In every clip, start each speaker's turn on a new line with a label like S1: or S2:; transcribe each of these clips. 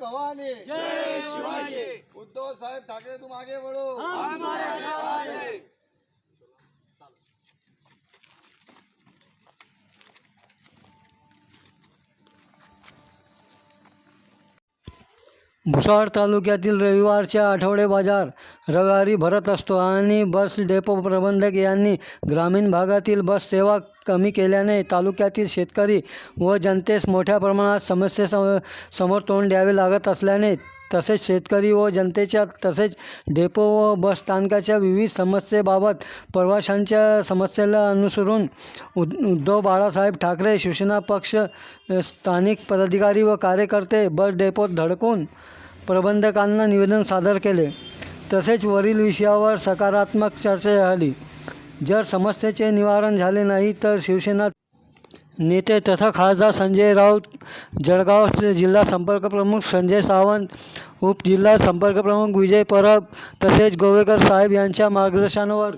S1: भवानी. उद्धव साहेब ठाकरे तुम आगे बढ़ो
S2: भुसावळ तालुक्यातील रविवारच्या आठवडे बाजार रविवारी भरत असतो आणि बस डेपो प्रबंधक यांनी ग्रामीण भागातील बस सेवा कमी केल्याने तालुक्यातील शेतकरी व जनतेस मोठ्या प्रमाणात समस्ये सम समोर तोंड द्यावे लागत असल्याने तसेच शेतकरी व जनतेच्या तसेच डेपो व बस स्थानकाच्या विविध समस्येबाबत प्रवाशांच्या समस्येला अनुसरून उद उद्धव बाळासाहेब ठाकरे शिवसेना पक्ष स्थानिक पदाधिकारी व कार्यकर्ते बस डेपोत धडकून प्रबंधकांना निवेदन सादर केले. तसेच वरील विषयावर सकारात्मक चर्चा झाली. जर समस्येचे निवारण झाले नाही तर शिवसेना नेते तथा खासदार संजय राऊत जळगाव जिल्हा संपर्क प्रमुख संजय सावंत उपजिल्हा संपर्क प्रमुख विजय परब तसेच गोवेकर साहेब यांच्या मार्गदर्शनावर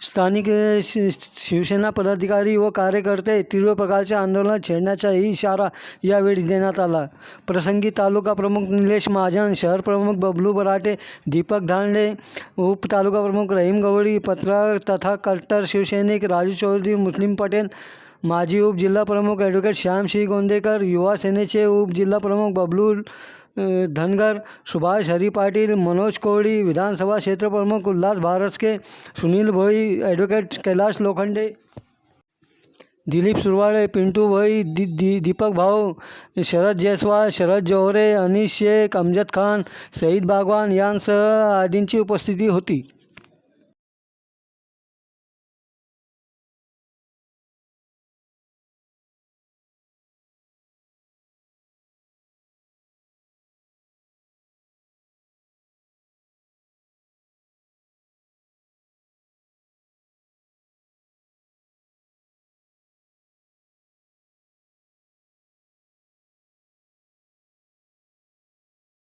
S2: स्थानिक शि शिवसेना पदाधिकारी व कार्यकर्ते तीव्र प्रकारचे आंदोलन छेडण्याचाही इशारा यावेळी देण्यात आला. प्रसंगी तालुका प्रमुख निलेश महाजन शहर प्रमुख बबलू बराटे दीपक धांडे उप तालुका प्रमुख रहीम गवळी पत्रकार तथा कट्टर शिवसैनिक राजू चौधरी मुस्लिम पटेल माजी उपजिल्हा प्रमुख ॲडव्होकेट श्यामसिंह गोंदेकर युवा सेनेचे उप जिल्हा प्रमुख बबलू धनगर सुभाष हरी पाटील मनोज कोळी विधानसभा क्षेत्रप्रमुख उल्हास भारसके सुनील भोई एडवोकेट कैलाश लोखंडे। दिलीप सुरवाडे पिंटू भोई दि दि दीपक भाऊ शरद जयस्वाल शरद जोहरे अनिश शेख अमजद खान सईद बागवान यांसह आदींची उपस्थिती होती।